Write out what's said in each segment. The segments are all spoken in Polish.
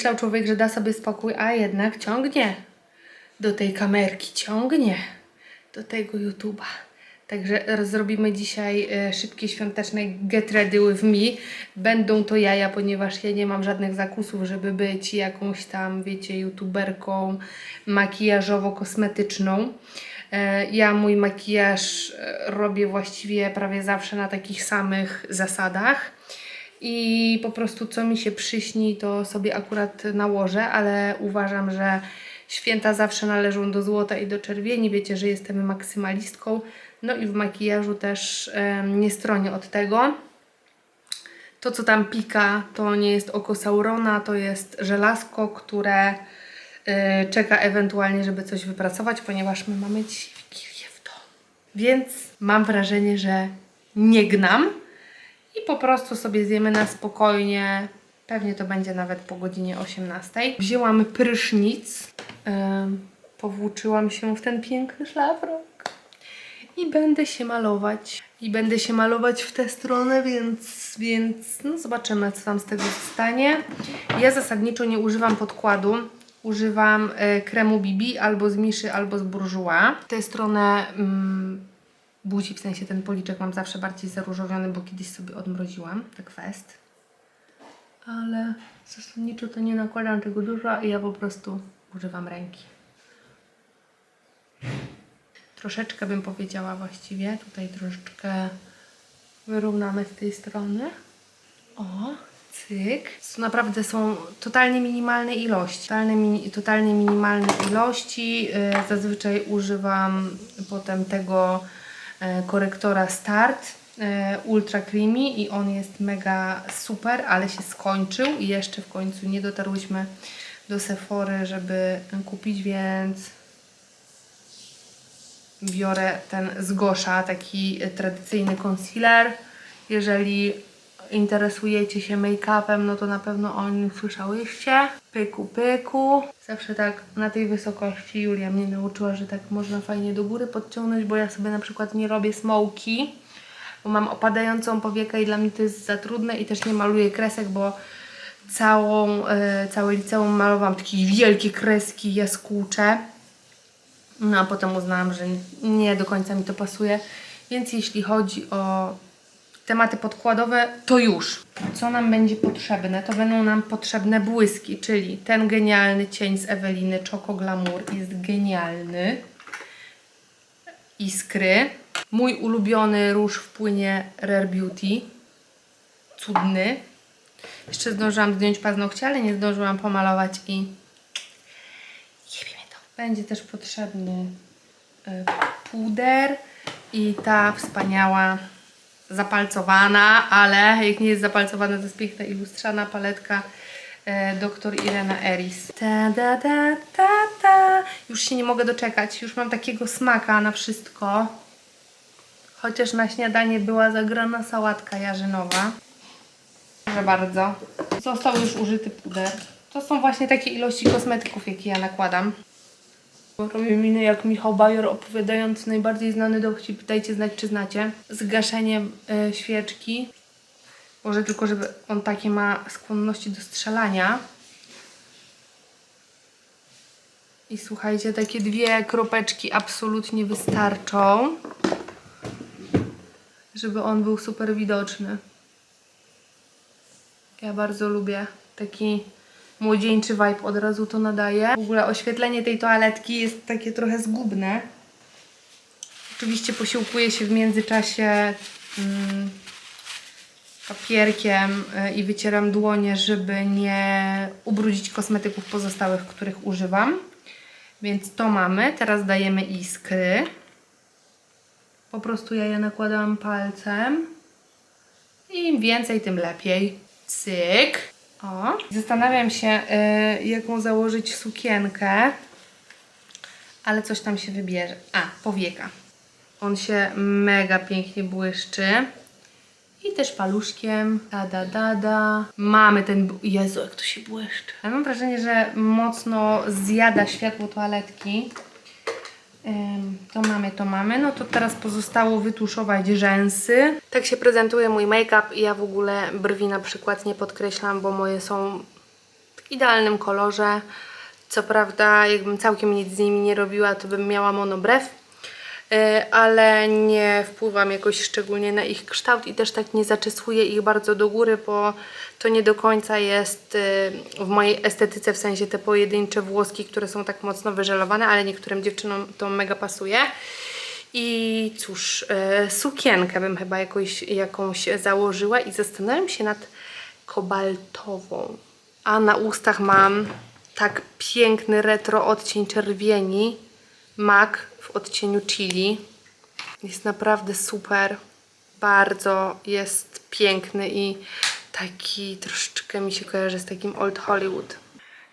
myślał człowiek, że da sobie spokój, a jednak ciągnie do tej kamerki, ciągnie do tego YouTube'a. Także zrobimy dzisiaj e, szybkie świąteczne get ready with me. Będą to jaja, ponieważ ja nie mam żadnych zakusów, żeby być jakąś tam, wiecie, youtuberką makijażowo-kosmetyczną. E, Ja mój makijaż e, robię właściwie prawie zawsze na takich samych zasadach. I po prostu co mi się przyśni, to sobie akurat nałożę, ale uważam, że święta zawsze należą do złota i do czerwieni. Wiecie, że jestem maksymalistką. No i w makijażu też em, nie stronię od tego. To, co tam pika, to nie jest oko Saurona, to jest żelazko, które y, czeka ewentualnie, żeby coś wypracować, ponieważ my mamy dzisiaj w domu. Więc mam wrażenie, że nie gnam i po prostu sobie zjemy na spokojnie. Pewnie to będzie nawet po godzinie 18. Wzięłam prysznic, em, powłóczyłam się w ten piękny szlafrok i będę się malować. I będę się malować w tę stronę, więc, więc no zobaczymy, co tam z tego zostanie. Ja zasadniczo nie używam podkładu. Używam e, kremu BB albo z Miszy, albo z Bourjois. Tę stronę mm, buzi, w sensie ten policzek mam zawsze bardziej zaróżowiony, bo kiedyś sobie odmroziłam, tak fest. Ale zasadniczo to nie nakładam tego dużo i ja po prostu używam ręki. Troszeczkę bym powiedziała właściwie. Tutaj troszeczkę wyrównamy z tej strony. O, cyk. To naprawdę są totalnie minimalne ilości. Totalnie, totalnie minimalne ilości. Yy, zazwyczaj używam potem tego korektora Start yy, Ultra Creamy i on jest mega super, ale się skończył i jeszcze w końcu nie dotarłyśmy do Sephory, żeby kupić, więc biorę ten z Gosha, taki e, tradycyjny concealer. Jeżeli interesujecie się make-upem, no to na pewno o nim słyszałyście. Pyku, pyku. Zawsze tak na tej wysokości Julia mnie nauczyła, że tak można fajnie do góry podciągnąć, bo ja sobie na przykład nie robię smoki, bo mam opadającą powiekę i dla mnie to jest za trudne i też nie maluję kresek, bo całą, e, całe liceum malowałam takie wielkie kreski jaskółcze. No a potem uznałam, że nie do końca mi to pasuje. Więc jeśli chodzi o tematy podkładowe, to już. Co nam będzie potrzebne? To będą nam potrzebne błyski, czyli ten genialny cień z Eweliny Choco Glamour jest genialny. Iskry. Mój ulubiony róż w płynie Rare Beauty. Cudny. Jeszcze zdążyłam zdjąć paznokcie, ale nie zdążyłam pomalować i Jebie to. Będzie też potrzebny y, puder i ta wspaniała zapalcowana, ale jak nie jest zapalcowana, to jest piękna i lustrzana paletka e, dr Irena Eris. Ta, da, da, ta, ta. Już się nie mogę doczekać. Już mam takiego smaka na wszystko. Chociaż na śniadanie była zagrana sałatka jarzynowa. Proszę bardzo. Został już użyty puder. To są właśnie takie ilości kosmetyków, jakie ja nakładam. Robię miny jak Michał Bajor opowiadający najbardziej znany dowcip, dajcie znać czy znacie, z gaszeniem e, świeczki. Może tylko, żeby on takie ma skłonności do strzelania. I słuchajcie, takie dwie kropeczki absolutnie wystarczą, żeby on był super widoczny. Ja bardzo lubię taki młodzieńczy vibe, od razu to nadaje. W ogóle oświetlenie tej toaletki jest takie trochę zgubne. Oczywiście posiłkuję się w międzyczasie mm, papierkiem y, i wycieram dłonie, żeby nie ubrudzić kosmetyków pozostałych, których używam. Więc to mamy. Teraz dajemy iskry. Po prostu ja je nakładam palcem. I im więcej, tym lepiej. Cyk. O. Zastanawiam się, y, jaką założyć sukienkę, ale coś tam się wybierze. A, powieka. On się mega pięknie błyszczy. I też paluszkiem. Da, da, da, da. Mamy ten... Jezu, jak to się błyszczy. Mam wrażenie, że mocno zjada światło toaletki. To mamy, to mamy. No to teraz pozostało wytuszować rzęsy. Tak się prezentuje mój make-up. Ja w ogóle brwi na przykład nie podkreślam, bo moje są w idealnym kolorze. Co prawda, jakbym całkiem nic z nimi nie robiła, to bym miała monobrew, ale nie wpływam jakoś szczególnie na ich kształt i też tak nie zaczesuję ich bardzo do góry, bo to nie do końca jest y, w mojej estetyce, w sensie te pojedyncze włoski, które są tak mocno wyżelowane, ale niektórym dziewczynom to mega pasuje. I cóż, e, sukienkę bym chyba jakoś, jakąś założyła i zastanawiam się nad kobaltową. A na ustach mam tak piękny retro odcień czerwieni. MAC w odcieniu chili. Jest naprawdę super. Bardzo jest piękny i taki troszeczkę mi się kojarzy z takim Old Hollywood.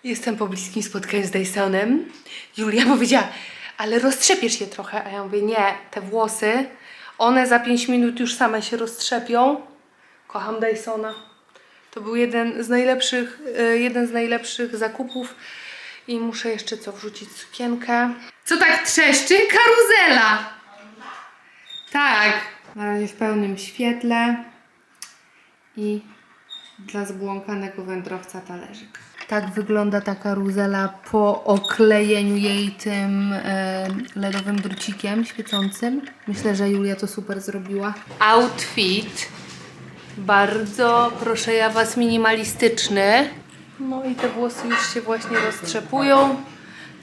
Jestem po bliskim spotkaniu z Dysonem. Julia powiedziała, ale roztrzepiesz je trochę. A ja mówię, nie, te włosy, one za 5 minut już same się roztrzepią. Kocham Dysona. To był jeden z najlepszych, e, jeden z najlepszych zakupów. I muszę jeszcze co, wrzucić sukienkę. Co tak trzeszczy? Karuzela! Tak. Na razie w pełnym świetle. I dla zbłąkanego wędrowca talerzyk. Tak wygląda ta karuzela po oklejeniu jej tym e, LEDowym drucikiem świecącym. Myślę, że Julia to super zrobiła. Outfit. Bardzo, proszę ja Was, minimalistyczny. No i te włosy już się właśnie roztrzepują.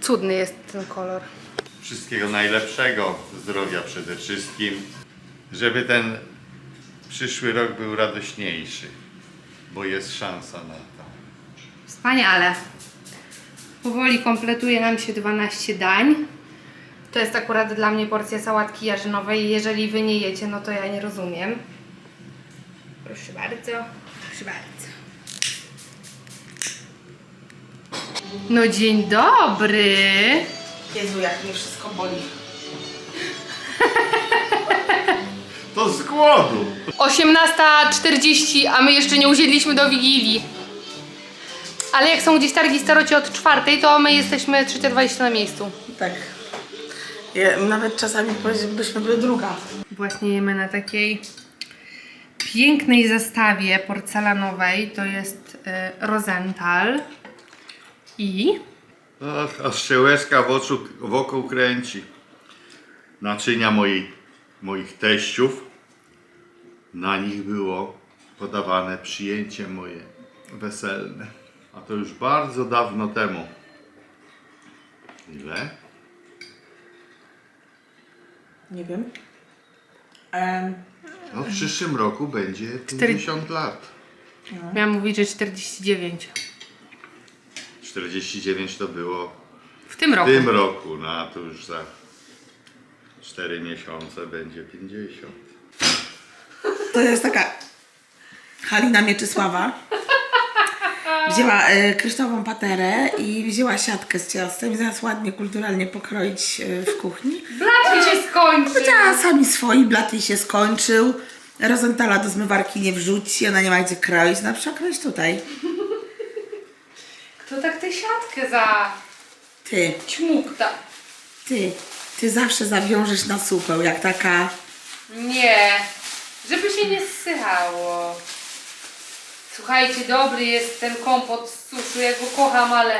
Cudny jest ten kolor. Wszystkiego najlepszego, zdrowia przede wszystkim, żeby ten przyszły rok był radośniejszy, bo jest szansa na to. Wspaniale. Powoli kompletuje nam się 12 dań. To jest akurat dla mnie porcja sałatki jarzynowej. Jeżeli wy nie jecie, no to ja nie rozumiem. Proszę bardzo, proszę bardzo. No dzień dobry. Jezu, jak mnie wszystko boli. To z głodu! 18.40, a my jeszcze nie usiedliśmy do Wigilii. Ale jak są gdzieś targi staroci od czwartej, to my jesteśmy 3.20 na miejscu. Tak. Ja, nawet czasami powiedzielibyśmy, by druga. Właśnie jemy na takiej pięknej zestawie porcelanowej. To jest y, Rosenthal i Ach, aż się łezka w oczu, wokół kręci. Naczynia moi, moich teściów. Na nich było podawane przyjęcie moje weselne. A to już bardzo dawno temu. Ile? Nie wiem. Em, No w przyszłym roku będzie 50 lat. miałam mówić, że 49. 49 to było W tym w roku. tym roku, no a to już za 4 miesiące będzie 50. to jest taka Halina Mieczysława. Wzięła e, kryształową paterę i wzięła siatkę z ciastem i zamiast ładnie, kulturalnie pokroić e, w kuchni. Blat mi się skończy. Chciała sami swoi, blat jej się skończył. Rozentala do zmywarki nie wrzuci, ona nie ma gdzie kroić, na przykroić tutaj. Kto tak tę siatkę za Ty, ćmukta? ty, ty zawsze zawiążesz na supę, jak taka... Nie, żeby się nie zsychało. Słuchajcie, dobry jest ten kompot z suszu, ja go kocham, ale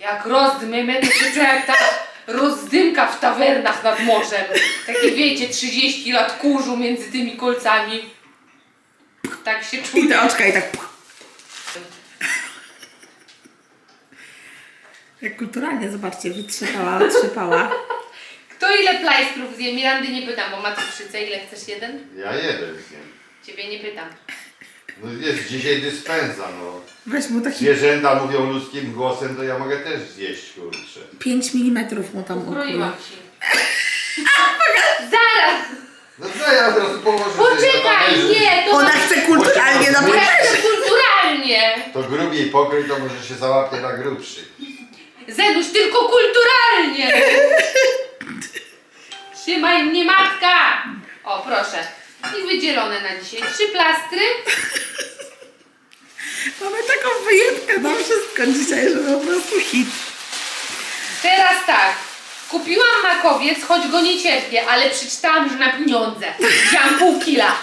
jak rozdmymy, to się czuję jak ta rozdymka w tawernach nad morzem. Takie wiecie, 30 lat kurzu między tymi kolcami. Tak się I czuję. te oczka i tak... Jak kulturalnie, zobaczcie, wytrzepała, otrzypała. Kto ile plajstrów zje? Mirandy nie pytam, bo ma cukrzycę. Ile chcesz? Jeden? Ja jeden wiem. Ciebie nie pytam. No jest dzisiaj dyspensa, no. Weź mu taki Zwierzęta mówią ludzkim głosem, to ja mogę też zjeść, kurczę. 5 mm mu tam Ukroiłam ukrył. ci. Zaraz! No co ja od razu położę sobie na Poczekaj, talerzu. nie, to Ona chce kulturalnie na Poczekaj. talerze. kulturalnie. To grubiej pokrój, to może się załapie na grubszy. Zenuś, tylko kulturalnie! Trzymaj mnie, matka! O, proszę. I wydzielone na dzisiaj trzy plastry. Mamy taką wyjętkę na wszystko dzisiaj, że po prostu hit. Teraz tak. Kupiłam makowiec, choć go nie cierpię, ale przeczytałam, że na pieniądze. Wziąłam pół kila.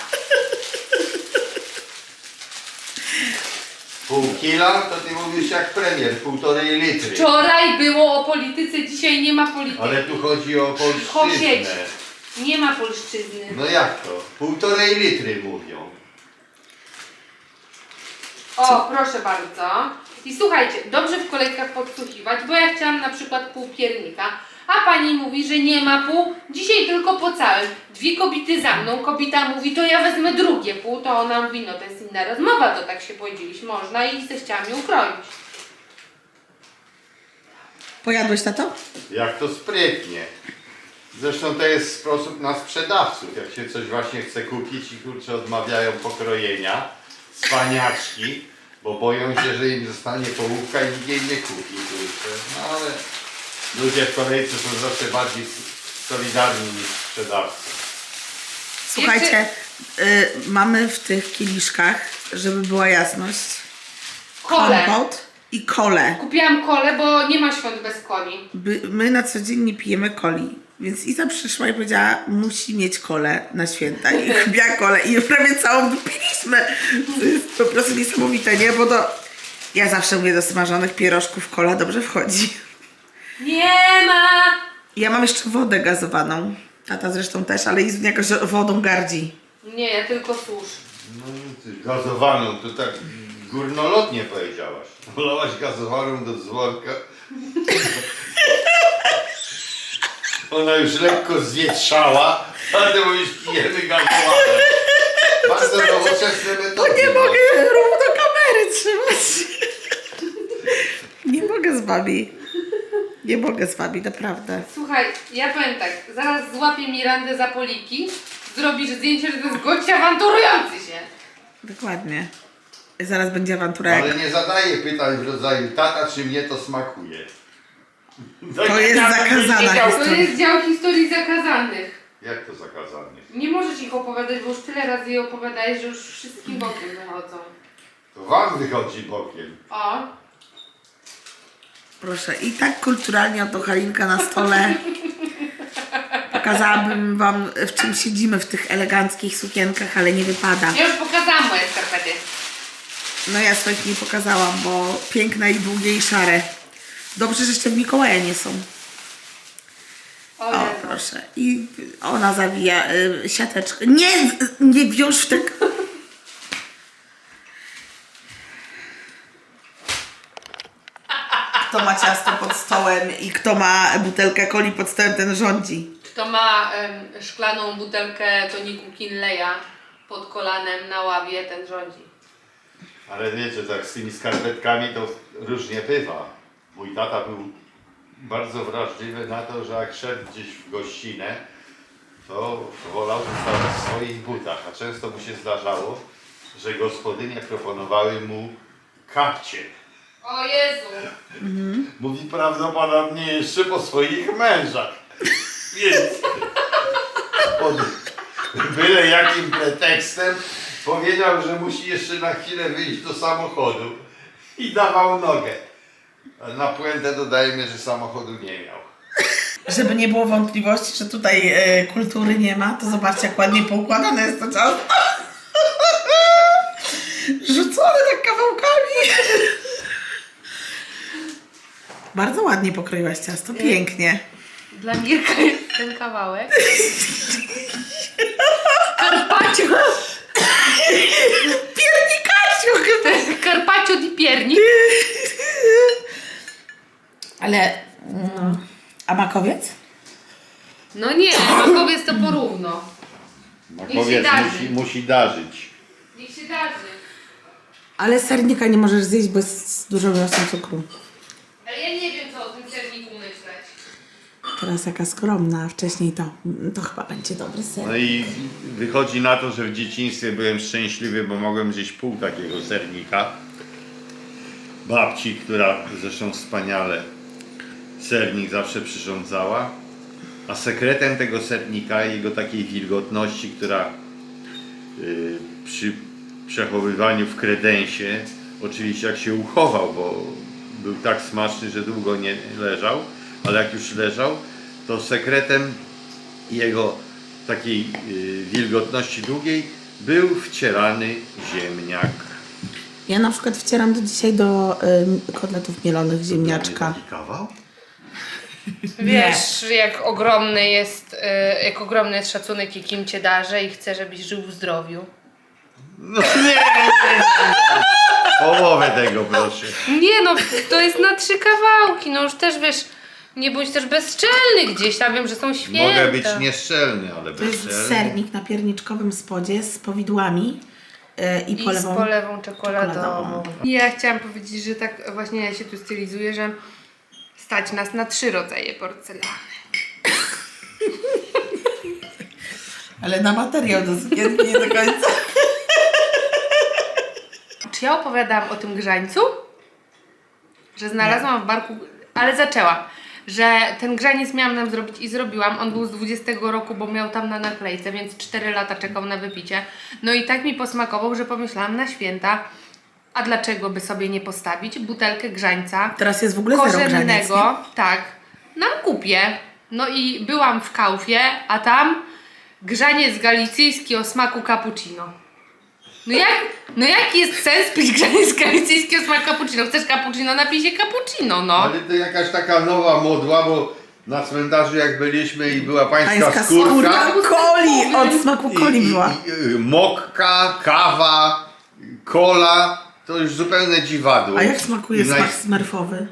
Pół kila, to ty mówisz jak premier, półtorej litry. Wczoraj było o polityce, dzisiaj nie ma polityki. Ale tu chodzi o polszczyznę. Nie ma polszczyzny. No jak to? Półtorej litry mówią. O, proszę bardzo. I słuchajcie, dobrze w kolejkach podsłuchiwać, bo ja chciałam na przykład pół piernika, a pani mówi, że nie ma pół, dzisiaj tylko po całym. Dwie kobiety za mną, kobieta mówi, to ja wezmę drugie pół, to ona mówi, no to jest inna rozmowa, to tak się powiedzieliśmy, można i se chciałam ją ukroić. Pojadłeś tato? Jak to sprytnie. Zresztą to jest sposób na sprzedawców. Jak się coś właśnie chce kupić i kurczę odmawiają pokrojenia, spaniaczki, bo boją się, że im zostanie połówka i nikt jej nie kupi. Kurczę. No ale ludzie w kolejce są zawsze bardziej solidarni niż sprzedawcy. Słuchajcie, y, mamy w tych kieliszkach, żeby była jasność, Kole. kompot i kole. Kupiłam kole, bo nie ma świąt bez coli. By, my na co dzień nie pijemy coli. Więc Iza przyszła i powiedziała, musi mieć kole na święta. I kupiła kole i prawie całą wypiliśmy. To jest po prostu niesamowite, nie? Bo to ja zawsze mówię do smażonych pierożków kola dobrze wchodzi. Nie ma! Ja mam jeszcze wodę gazowaną. Tata zresztą też, ale Izu jakoś wodą gardzi. Nie, ja tylko susz. No ty gazowaną, to tak górnolotnie powiedziałaś. Wolałaś gazowaną do dzwonka. Ona już lekko zwietrzała, a ty mówisz pijemy gazowaną. Bardzo nowoczesne metody. Nie no. mogę równo kamery trzymać. Nie mogę z wami. Nie mogę z wami, naprawdę. Słuchaj, ja powiem tak, zaraz złapię Mirandę za poliki, zrobisz zdjęcie, że to jest gość awanturujący się. Dokładnie. Zaraz będzie awantura. jak- Ale nie zadaję pytań w rodzaju tata, czy mnie to smakuje. To jest zakazana To historia. jest dział historii zakazanych. Jak to zakazane? Nie możesz ich opowiadać, bo już tyle razy je opowiadałeś, że już wszystkim bokiem wychodzą. To wam wychodzi bokiem. O, Proszę, i tak kulturalnie oto Halinka na stole. Pokazałabym wam, w czym siedzimy w tych eleganckich sukienkach, ale nie wypada. ja już pokazałam moje skarpety. No ja swoich nie pokazałam, bo piękne i długie i szare. Dobrze, że jeszcze w Mikołaja nie są. O, O, Jezu. proszę. I ona zawija y, siateczkę. Nie, nie wiąż w tak. Ma ciasto pod stołem i kto ma butelkę coli pod stołem, ten rządzi. Kto ma em, szklaną butelkę toniku Kinleya pod kolanem na ławie, ten rządzi. Ale wiecie, tak z tymi skarpetkami to różnie bywa. Mój tata był bardzo wrażliwy na to, że jak szedł gdzieś w gościnę, to wolał zostawać w swoich butach, a często mu się zdarzało, że gospodynie proponowały mu kapcie. O Jezu! Mówi prawdopodobnie jeszcze po swoich mężach. Więc pod byle jakim pretekstem powiedział, że musi jeszcze na chwilę wyjść do samochodu i dawał nogę. Na puentę dodajmy, że samochodu nie miał. Żeby nie było wątpliwości, że tutaj e, kultury nie ma, to zobaczcie, jak ładnie poukładane jest to ciasto. Rzucone tak kawałkami. Bardzo ładnie pokroiłaś ciasto, pięknie. Dla Mirka jest ten kawałek. Carpaccio! Piernikasiu chyba. Carpaccio di piernik. Ale, mm, a makowiec? No nie, makowiec to porówno. Makowiec darzy. musi, musi darzyć. Niech się darzy. Ale sernika nie możesz zjeść, bo jest z dużą ilością cukru. Ale ja nie wiem, co o tym serniku myśleć. Teraz jaka skromna, a wcześniej to, to chyba będzie dobry ser. No i wychodzi na to, że w dzieciństwie byłem szczęśliwy, bo mogłem zjeść pół takiego sernika. Babci, która zresztą wspaniale sernik zawsze przyrządzała. A sekretem tego sernika, jego takiej wilgotności, która y, przy przechowywaniu w kredensie, oczywiście jak się uchował, bo był tak smaczny, że długo nie leżał, ale jak już leżał, to sekretem jego takiej y, wilgotności długiej był wcierany ziemniak. Ja na przykład wcieram do dzisiaj do ym, kotletów mielonych ziemniaczka. Taki kawał? Wiesz, jak ogromny jest, y, jak ogromny jest szacunek, jakim cię darzę i chcę, żebyś żył w zdrowiu. No nie, nie, nie, nie. Połowę tego proszę. Nie no, to jest na trzy kawałki, no już też wiesz, nie bądź też bezczelny gdzieś, tam wiem, że są święta. Mogę być nieszczelny, ale To jest bezczelny. sernik na pierniczkowym spodzie z powidłami yy, i I z polewą. polewą czekoladową. czekoladową. Ja chciałam powiedzieć, że tak właśnie ja się tu stylizuję, że stać nas na trzy rodzaje porcelany. Ale na materiał do sukienki nie do końca. Czy ja opowiadałam o tym grzańcu? Że znalazłam w barku, ale zaczęłam. Że ten grzaniec miałam nam zrobić i zrobiłam. On był z 20 roku, bo miał tam na naklejce, więc 4 lata czekał na wypicie. No i tak mi posmakował, że pomyślałam na święta, a dlaczego by sobie nie postawić butelkę grzańca Teraz jest w ogóle korzennego, tak, nam kupię. No i byłam w Kaufie, a tam grzaniec galicyjski o smaku cappuccino. No jak, no jaki jest sens pić grzaniec galicyjski o smaku cappuccino? Chcesz cappuccino? Napij się cappuccino, no. Ale to jakaś taka nowa modła, bo na cmentarzu jak byliśmy i była pańska, Pańska skórka, skórka coli, od smaku i, coli i, była. i, y, mokka, kawa, kola, to już zupełne dziwadło. A jak smakuje I naj- smak smerfowy?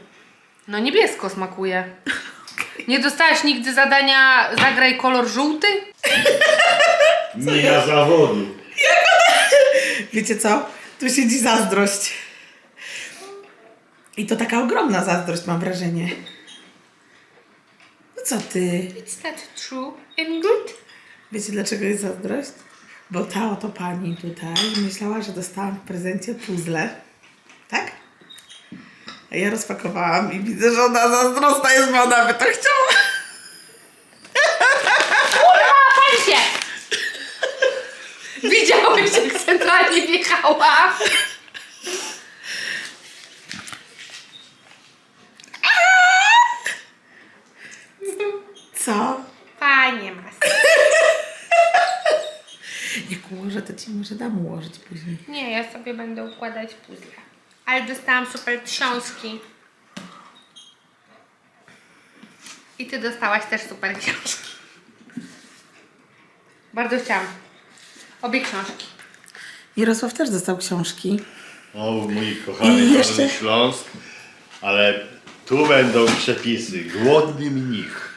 No niebiesko smakuje. Nie dostałaś nigdy zadania zagraj kolor żółty? Nie na zawodu. Wiecie co? Tu siedzi zazdrość. I to taka ogromna zazdrość, mam wrażenie. No co ty? It's true good? Wiecie dlaczego jest zazdrość? Bo ta oto pani tutaj myślała, że dostałam w prezencie puzzle. Tak? A ja rozpakowałam i widzę, że ona zazdrosna jest, bo ona by to chciała. Pan się! Widziałeś, jak wjechała? Co? Panie mas. Jak ułożę, to ci może dam ułożyć później. Nie, ja sobie będę układać puzzle. Ale dostałam super książki. I ty dostałaś też super książki. Bardzo chciałam. Obie książki. Mirosław też dostał książki. O, mój kochany I jeszcze- Śląsk, ale tu będą przepisy. Głodny mnich.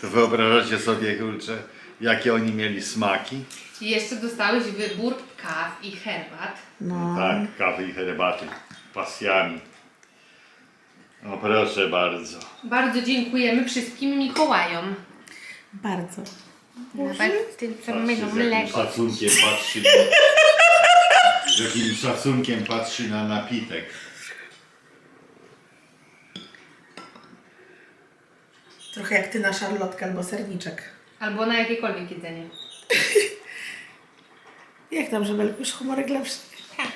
To wyobrażacie sobie, kurczę, jakie oni mieli smaki? I jeszcze dostałeś wybór kaw i herbat. No. Tak, kawy i herbaty. Pasjami. O proszę bardzo. Bardzo dziękujemy wszystkim Mikołajom. Bardzo. Nawet tym, co Patrzcie, myją z jakim mleko. szacunkiem patrzy na, z jakim szacunkiem patrzy na napitek. Trochę jak ty na szarlotkę albo serniczek. Albo na jakiekolwiek jedzenie. Jak tam, Żebelku, już humorek lepszy?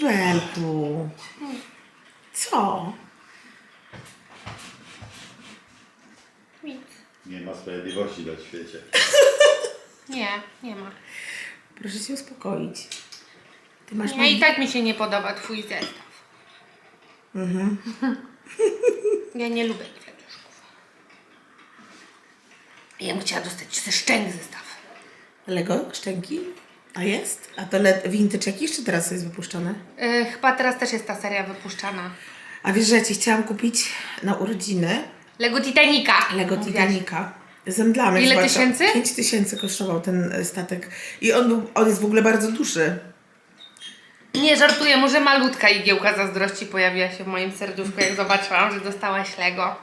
Żebelku. Co? Nie ma sprawiedliwości na świecie. Nie, nie ma. Proszę się uspokoić. Ty masz Nie, i tak mi się nie podoba twój zestaw. Ja nie lubię kwiatuszków. Ja bym chciała dostać ze szczęk zestaw. Lego szczęki? A jest? A to le- vintage jakiś, czy teraz jest wypuszczone? Yy, chyba teraz też jest ta seria wypuszczana. A wiesz, że ja ci chciałam kupić na urodziny Lego Titanica. Lego Mówiłaś. Titanica. Z emblamy. Ile to- tysięcy? Pięć tysięcy kosztował ten e, statek. I on, był, on jest w ogóle bardzo duży. Nie, żartuję, może malutka igiełka zazdrości pojawiła się w moim serduszku, jak zobaczyłam, że dostałaś Lego.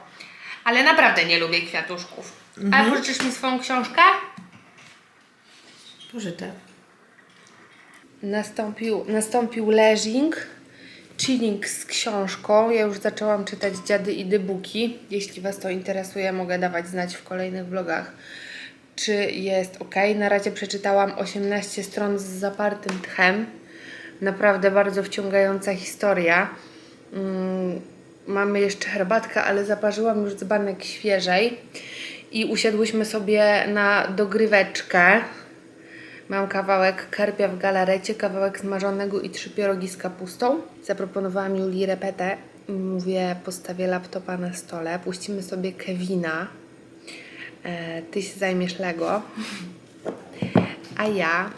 Ale naprawdę nie lubię kwiatuszków. A pożyczysz mi swoją książkę? Pożyczę. Nastąpił, nastąpił leżing, chilling z książką. Ja już zaczęłam czytać Dziady i Dybuki. Jeśli Was to interesuje, mogę dawać znać w kolejnych vlogach, czy jest ok. Na razie przeczytałam 18 stron z zapartym tchem. Naprawdę bardzo wciągająca historia. Mm, mamy jeszcze herbatkę, ale zaparzyłam już dzbanek świeżej. I usiadłyśmy sobie na dogryweczkę Mam kawałek karpia w galarecie, kawałek smażonego i trzy pierogi z kapustą. Zaproponowałam Julii repetę. Mówię, postawię laptopa na stole, puścimy sobie Kevina. E, ty się zajmiesz Lego. A ja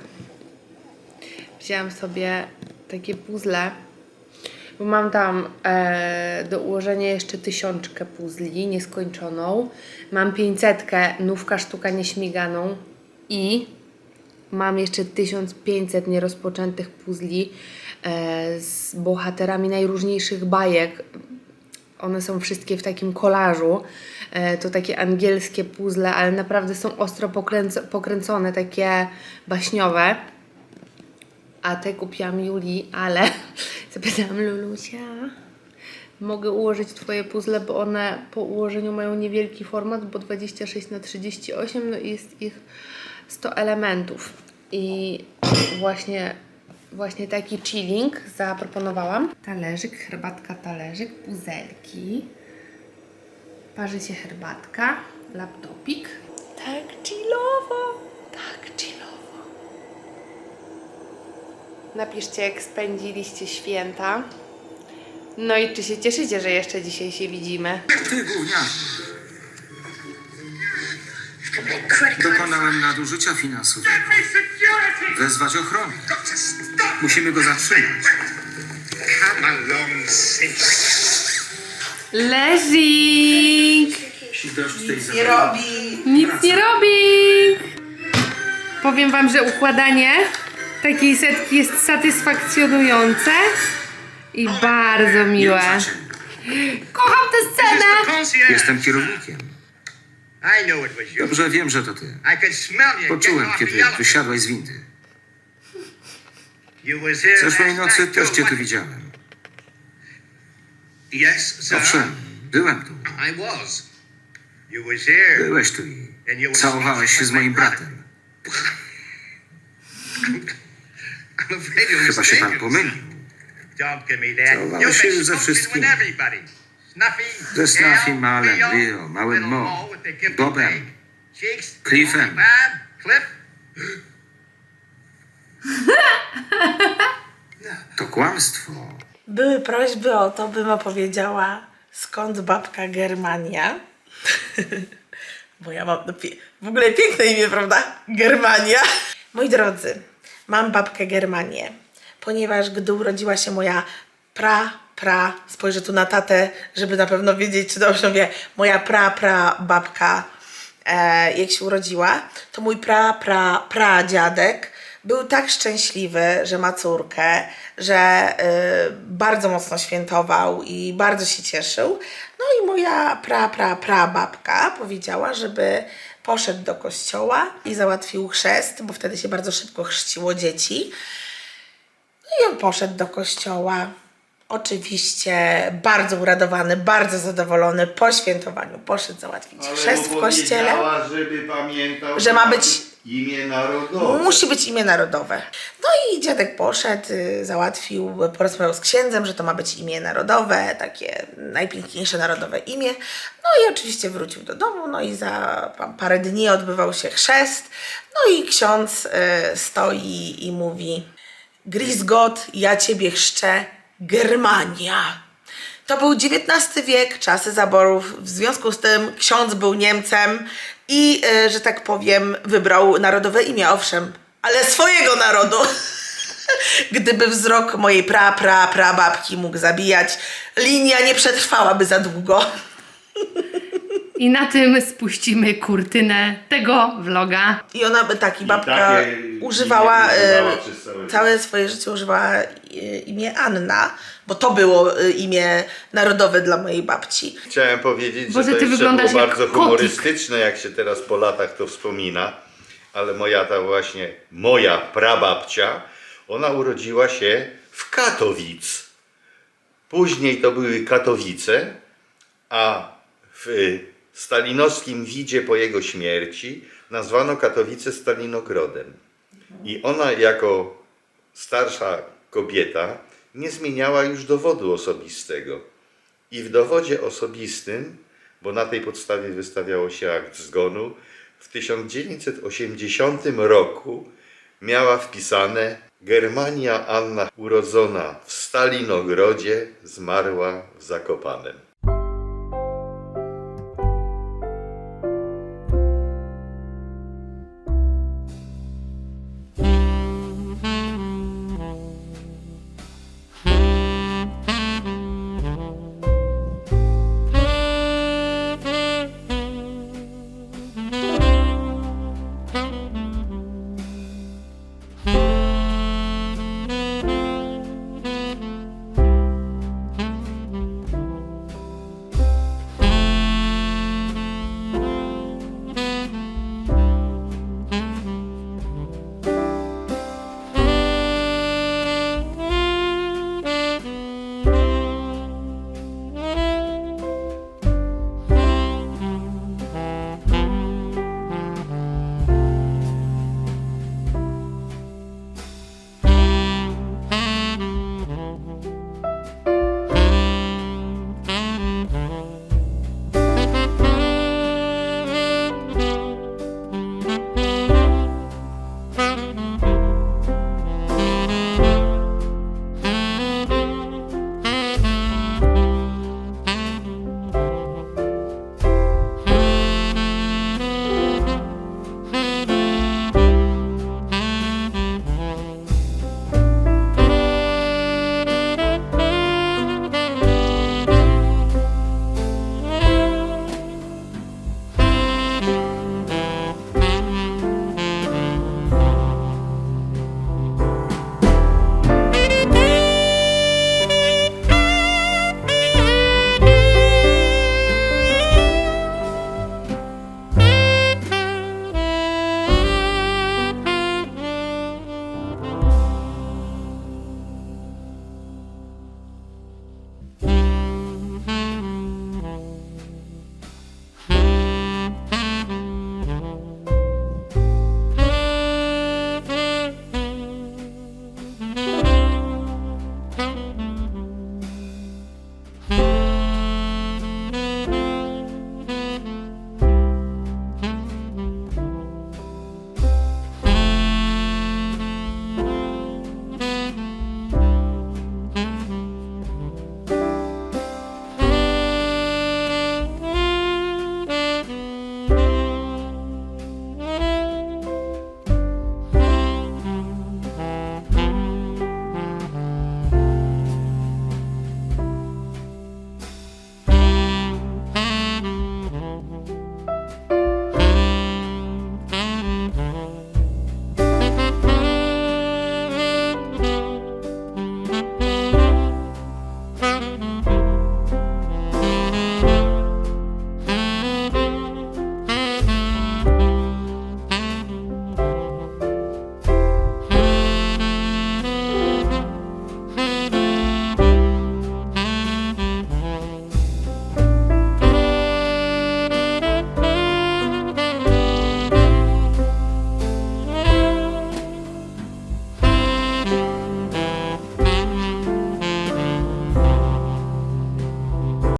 wzięłam sobie takie puzzle, bo mam tam e, do ułożenia jeszcze tysiączkę puzli nieskończoną. Mam pięćsetkę, nówka sztuka nieśmiganą i mam jeszcze 1500 nierozpoczętych puzli e, z bohaterami najróżniejszych bajek. One są wszystkie w takim kolażu. E, to takie angielskie puzzle, ale naprawdę są ostro pokręco- pokręcone, takie baśniowe. A te kupiłam Julii, ale zapytałam Lulusia, mogę ułożyć Twoje puzzle, bo one po ułożeniu mają niewielki format, bo 26 na 38 no i jest ich 100 elementów. I właśnie, właśnie taki chilling zaproponowałam. Talerzyk, herbatka, talerzyk, puzelki. Parzy się herbatka, laptopik. Tak chillowo, tak chillowo. Napiszcie, jak spędziliście święta. No i czy się cieszycie, że jeszcze dzisiaj się widzimy? Ty gówniarzu. Dokonałem nadużycia finansowego. Wezwać ochronę. Musimy go zatrzymać. Lezing! Dość tej Nie zabawy. robi. Nic nie robi! Powiem wam, że układanie takiej setki jest satysfakcjonujące i bardzo miłe. Kocham tę scenę! Jestem kierownikiem. I know it was you. Dobrze wiem, że to ty. Poczułem, kiedy wysiadłeś z windy. Zeszłej nocy też cię tu widziałem. Owszem, byłem tu. Byłeś tu i całowałeś się z moim bratem. Chyba się pan pomylił. Całowałeś się ze smoking wszystkimi. Ze Snuffy, Malem, Leo, Małym Mo, Bobem, Cliffem. To kłamstwo. Były prośby o to, bym opowiedziała skąd babka Germania. Bo ja mam w ogóle piękne imię, prawda? Germania. Moi drodzy, mam babkę Germanię, ponieważ gdy urodziła się moja pra, pra, spojrzę tu na tatę, żeby na pewno wiedzieć, czy dobrze mówię, moja pra, pra babka, e, jak się urodziła, to mój pra, pra, pra dziadek był tak szczęśliwy, że ma córkę, że y, bardzo mocno świętował i bardzo się cieszył. No i moja pra, pra, pra babka powiedziała, żeby poszedł do kościoła i załatwił chrzest, bo wtedy się bardzo szybko chrzciło dzieci. No i on poszedł do kościoła. Oczywiście bardzo uradowany, bardzo zadowolony po świętowaniu. Poszedł załatwić chrzest w kościele. żeby pamiętał, Że ma być- imię narodowe. Musi być imię narodowe. No i dziadek poszedł, y, załatwił, porozmawiał z księdzem, że to ma być imię narodowe, takie najpiękniejsze narodowe imię. No i oczywiście wrócił do domu, no i za pa- parę dni odbywał się chrzest. No i ksiądz y, stoi i mówi Grisgot, ja ciebie chrzczę, Germania. To był XIX wiek, czasy zaborów. W związku z tym ksiądz był Niemcem i, e, że tak powiem, wybrał narodowe imię, owszem, ale swojego narodu. Gdyby wzrok mojej pra, pra, pra babki mógł zabijać, linia nie przetrwałaby za długo. I na tym spuścimy kurtynę tego vloga. I ona by tak, i babka takie używała, imię e, używała przez całe życie. całe swoje życie używała imię Anna, bo to było e, imię narodowe dla mojej babci. Chciałem powiedzieć, Boże, że to ty jeszcze wyglądasz było jak bardzo kotik. humorystyczne, jak się teraz po latach to wspomina, ale moja ta właśnie, moja prababcia, ona urodziła się w Katowic. Później to były Katowice, a w stalinowskim widzie po jego śmierci nazwano Katowice Stalinogrodem. I ona jako starsza kobieta nie zmieniała już dowodu osobistego. I w dowodzie osobistym, bo na tej podstawie wystawiało się akt zgonu, w 1980 roku miała wpisane Germania Anna urodzona w Stalinogrodzie, zmarła w Zakopanem.